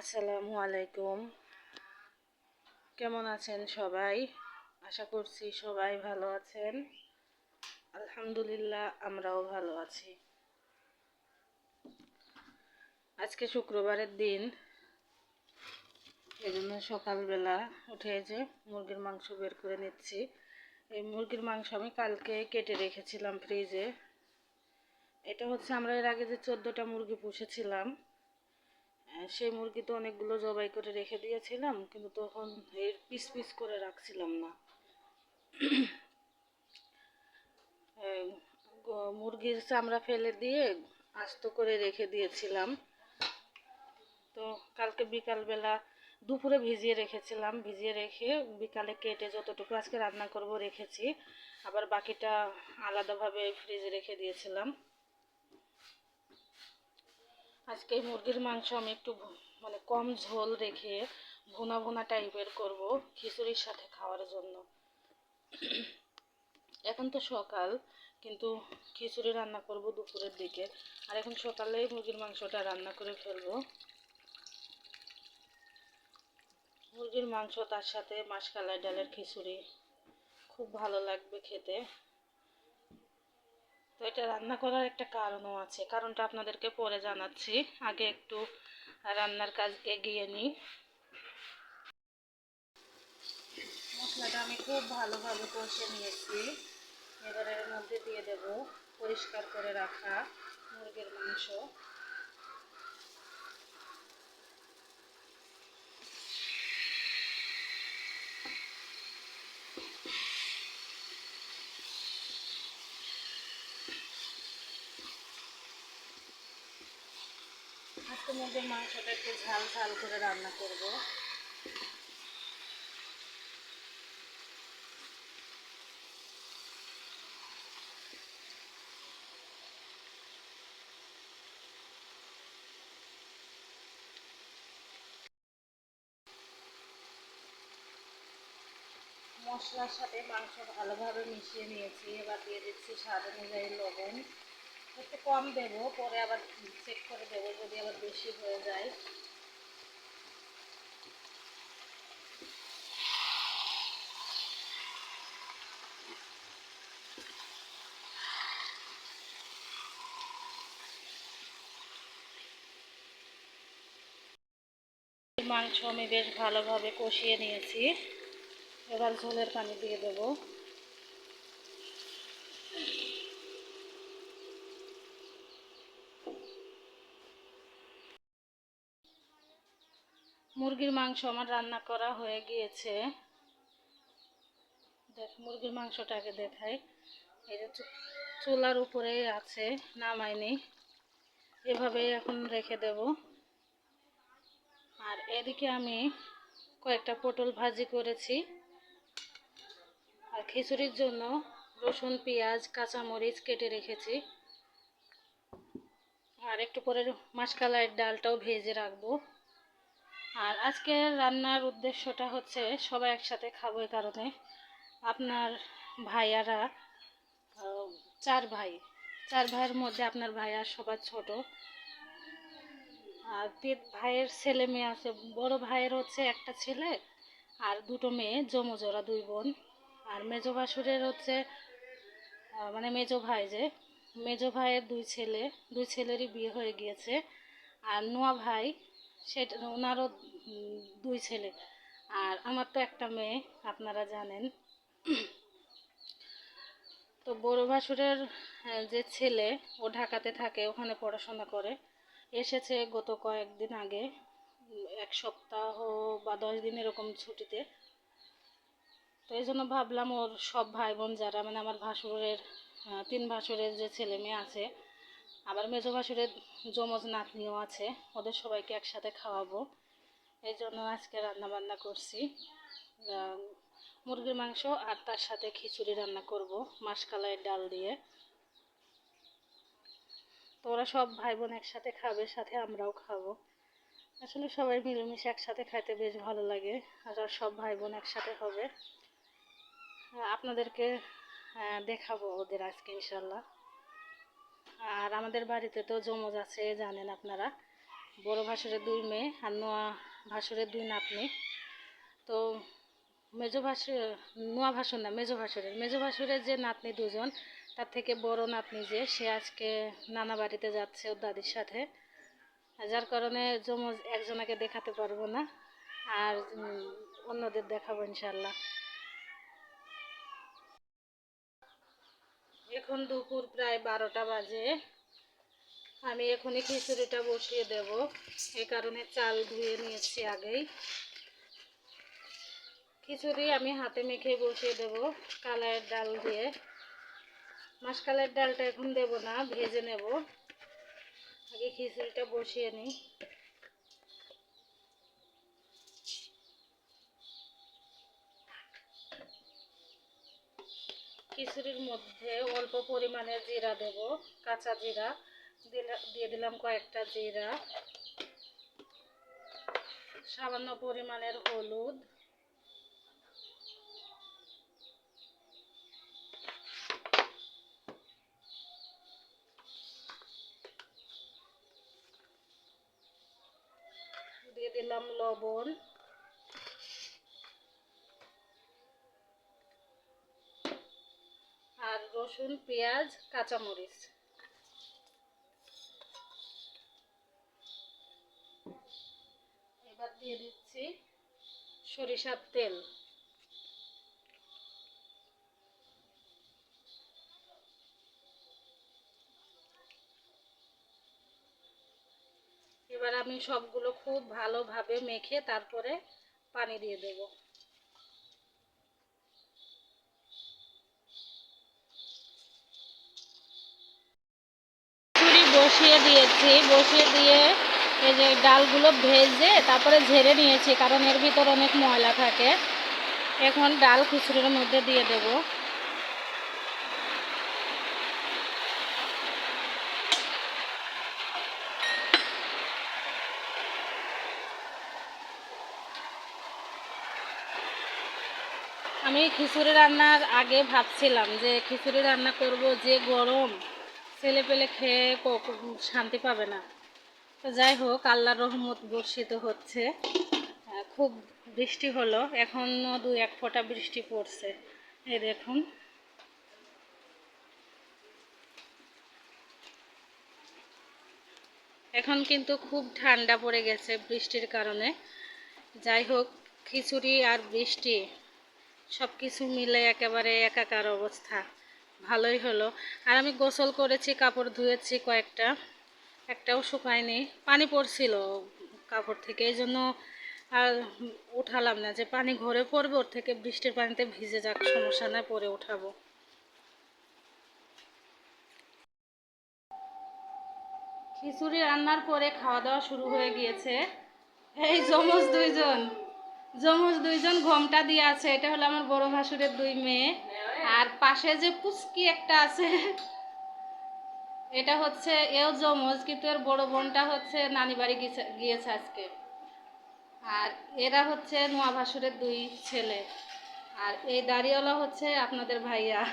আসসালামু আলাইকুম। কেমন আছেন সবাই? আশা করছি সবাই ভালো আছেন। আলহামদুলিল্লাহ, আমরাও ভালো আছি। আজকে শুক্রবারের দিন। এই জন্য সকালবেলা উঠে যে মুরগির মাংস বের করে নিচ্ছি। এই মুরগির মাংস আমি কালকে কেটে রেখেছিলাম ফ্রিজে। এটা হচ্ছে আমরা এর আগে যে চোদ্দোটা মুরগি পুষেছিলাম সেই মুরগি তো অনেকগুলো জবাই করে রেখে দিয়েছিলাম, কিন্তু তখন এর পিস পিস করে রাখছিলাম না। মুরগির চামড়া ফেলে দিয়ে আস্ত করে রেখে দিয়েছিলাম। তো কালকে বিকালবেলা দুপুরে ভিজিয়ে রেখেছিলাম, ভিজিয়ে রেখে বিকালে কেটে যতটুকু আজকে রান্না করব রেখেছি, আবার বাকিটা আলাদাভাবে ফ্রিজে রেখে দিয়েছিলাম। আজকে মুরগির মাংস আমি একটু মানে কম ঝোল রেখে ভুনা ভুনা টাইপের করব খিচুড়ির সাথে খাওয়ার জন্য। এখন তো সকাল, কিন্তু খিচুড়ি রান্না করব দুপুরের দিকে। আর এখন সকালেই মুরগির মাংসটা রান্না করে ফেলব। মুরগির মাংস তার সাথে মাসকালাই ডালের খিচুড়ি। খুব ভালো লাগবে খেতে। তো এটা রান্না করার একটা কারণও আছে। কারণটা আপনাদেরকে পরে জানাচ্ছি। আগে একটু রান্নার কাজ এগিয়ে নিই। মশলাটা আমি খুব ভালোভাবে কষে নিয়েছি। এবারে মধ্যে দিয়ে দেব পরিষ্কার করে রাখা মুরগির মাংস। আজকে মুরগির মাংসটা একটু ঝাল ঝাল করে রান্না করব। মশলার সাথে মাংস ভালোভাবে মিশিয়ে নিয়েছি। এবার দিয়ে দিচ্ছি স্বাদ অনুযায়ী লবণ। একটু কম দেবো, পরে আবার চেক করে দেবো যদি আবার বেশি হয়ে যায়। মাংস আমি বেশ ভালোভাবে কষিয়ে নিয়েছি। এবার ঝোলের পানি দিয়ে দেবো। মুরগির মাংস আমার রান্না করা হয়ে গিয়েছে। দেখ, মুরগির মাংসটাকে দেখাই। এই যে চুলার উপরে আছে, নামাইনি। এভাবে এখন রেখে দেব। আর এদিকে আমি কয়েকটা পটল ভাজি করেছি। আর খিচুড়ির জন্য রসুন, পেঁয়াজ, কাঁচামরিচ কেটে রেখেছি। আর একটু পরে মাসকালাইয়ের ডালটাও ভেজে রাখব। আর আজকের রান্নার উদ্দেশ্যটা হচ্ছে সবাই একসাথে খাব এই কারণে। আপনার ভাইয়ারা চার ভাই। চার ভাইয়ের মধ্যে আপনার ভাইয়া সবার ছোট। আর তিন ভাইয়ের ছেলে মেয়ে আছে। বড় ভাইয়ের হচ্ছে একটা ছেলে আর দুটো মেয়ে জমজোরা দুই বোন। আর মেজো ভাসুরের হচ্ছে মানে মেজো ভাই যে, মেজো ভাইয়ের দুই ছেলে। দুই ছেলেরই বিয়ে হয়ে গিয়েছে। আর নোয়া ভাই সেটা ওনারও দুই ছেলে। আর আমার তো একটা মেয়ে, আপনারা জানেন। তো বড় ভাসুরের যে ছেলে, ও ঢাকাতে থাকে, ওখানে পড়াশোনা করে। এসেছে গত কয়েকদিন আগে, এক সপ্তাহ বা দশ দিন এরকম ছুটিতে। তো এই জন্য ভাবলাম ওর সব ভাই বোন যারা মানে আমার ভাসুরের তিন ভাসুরের যে ছেলে মেয়ে আছে আবার মেজো ভাসুরের যমজ নাতনিও আছে, ওদের সবাইকে একসাথে খাওয়াবো। এই জন্য আজকে রান্না বান্না করছি মুরগির মাংস আর তার সাথে খিচুড়ি রান্না করব, মাসকালাইয়ের ডাল দিয়ে। তো ওরা সব ভাই বোন একসাথে খাবে, সাথে আমরাও খাব। আসলে সবাই মিলেমিশে একসাথে খাইতে বেশ ভালো লাগে, আর সব ভাই বোন একসাথে হবে। আপনাদেরকে দেখাবো ওদের আজকে ইনশাল্লাহ আর আমাদের বাড়িতে তো জমজ আছে, জানেন আপনারা। বড় ভাসুরের দুই মেয়ে আর নোয়া ভাসুরের দুই নাতনি। তো মেজো ভাসুর নোয়া ভাসুর না, মেজো ভাসুরের। মেজো ভাসুরের যে নাতনি দুজন, তার থেকে বড় নাতনি যে, সে আজকে নানা বাড়িতে যাচ্ছে ওর দাদির সাথে। যার কারণে যমজ একজনাকে দেখাতে পারব না, আর অন্যদের দেখাবো ইনশাল্লাহ এখন দুপুর প্রায় বারোটা বাজে। আমি এখনই খিচুড়িটা বসিয়ে দেব। এই কারণে চাল ধুয়ে নিয়েছি আগেই। খিচুড়ি আমি হাতে মেখে বসিয়ে দেব কালারের ডাল দিয়ে। মাসকালের ডালটা এখন দেব না, ভেজে নেব। আগে খিচুড়িটা বসিয়ে নিই। খিচুড়ির মধ্যে অল্প পরিমাণে জিরা দেব, কাঁচা জিরা। দিয়ে দিলাম কয়েকটা জিরা। সামান্য পরিমাণের হলুদ। দিয়ে দিলাম লবণ। রসুন, পেঁয়াজ, কাঁচামরিচ। এবার দিয়ে দিচ্ছি সরিষার তেল। এবার আমি সবগুলো খুব ভালোভাবে মেখে তারপরে পানি দিয়ে দেবো খিচুড়ি বসিয়ে দিয়েছি, বসিয়ে দিয়ে এই যে ডালগুলো ভেজে তারপরে ঝেড়ে নিয়েছি, কারণ এর ভিতর অনেক ময়লা থাকে। এখন ডাল খিচুড়ির মধ্যে দিয়ে দেব। আমি খিচুড়ি রান্নার আগে ভাবছিলাম যে খিচুড়ি রান্না করব যে গরম। ছেলে পেলে খেয়ে শান্তি পাবে না। তো যাই হোক, আল্লাহর রহমত বর্ষিত হচ্ছে। খুব বৃষ্টি হলো। এখনও দু এক ফোঁটা বৃষ্টি পড়ছে। এই দেখুন। এখন কিন্তু খুব ঠান্ডা পড়ে গেছে বৃষ্টির কারণে। যাই হোক, খিচুড়ি আর বৃষ্টি সব কিছু মিলে একেবারে একাকার অবস্থা। ভালোই হলো। আর আমি গোসল করেছি, কাপড় ধুয়েছি কয়েকটা। একটাও শুকায়নি। পানি পড়ছিল কাপড় থেকে, এই জন্য আর উঠালাম না। যে পানি ঘরে পড়বে, ওর থেকে বৃষ্টির পানিতে ভিজে যাক, সমস্যা নাই, পরে উঠাবো। খিচুড়ি রান্নার পরে খাওয়া দাওয়া শুরু হয়ে গিয়েছে। এই যমজ দুইজন যমজ দুইজন ঘোমটা দিয়ে আছে। এটা হলো আমার বড় ভাসুরের দুই মেয়ে। আর পাশে যে পুচকি একটা আছে, এটা হচ্ছে এও যমজ কিন্তু এর বড় বোনটা হচ্ছে নানি বাড়ি গিয়েছে- গিয়েছে আজকে। আর এরা হচ্ছে নোয়া ভাসুরের দুই ছেলে। আর এই দাড়িওয়ালা হচ্ছে আপনাদের ভাইয়া।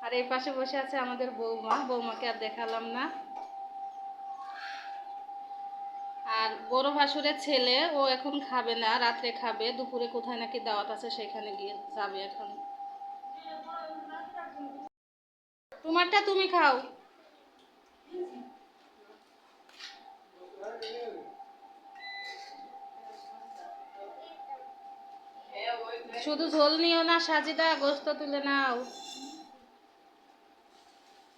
আর এই পাশে বসে আছে আমাদের বৌমা। বৌমাকে আর দেখালাম না। আর বড় ভাসুরের ছেলে, ও এখন খাবে না, রাত্রে খাবে, দুপুরে কোথায় নাকি দাওয়াত আছে সেখানে গিয়ে যাবে এখন। তোমারটা তুমি খাও। শুধু ঝোল নিও না, সাজিদা, গোস্ত তুলে নাও।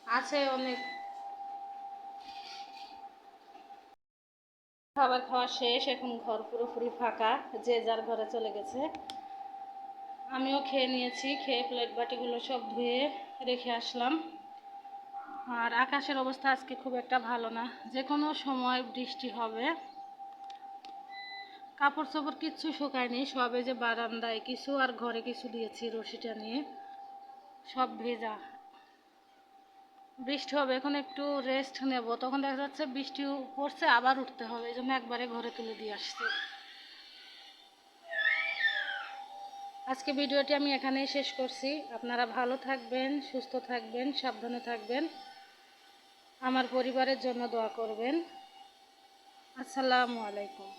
আছে অনেক। খাবার খাওয়া শেষ, এখন ঘর পুরোপুরি ফাঁকা, যে যার ঘরে চলে গেছে। আমিও খেয়ে নিয়েছি, খেয়ে প্লেট বাটিগুলো সব ধুয়ে রেখে আসলাম। আর আকাশের অবস্থা আজকে খুব একটা ভালো না। যে কোনো সময় বৃষ্টি হবে। কাপড় চোপড় কিচ্ছু শুকায়নি, সবে যে বারান্দায় কিছু আর ঘরে কিছু দিয়েছি রশিটা নিয়ে। সব ভেজা। বৃষ্টি হবে, এখন একটু রেস্ট নেব। তখন দেখা যাচ্ছে বৃষ্টি পড়ছে, আবার উঠতে হবে। এই জন্য একবারে ঘরে তুলে দিয়ে আসছি। আজকে ভিডিওটি আমি এখানেই শেষ করছি। আপনারা ভালো থাকবেন, সুস্থ থাকবেন, সাবধানে থাকবেন। আমার পরিবারের জন্য দোয়া করবেন। আসসালামু আলাইকুম।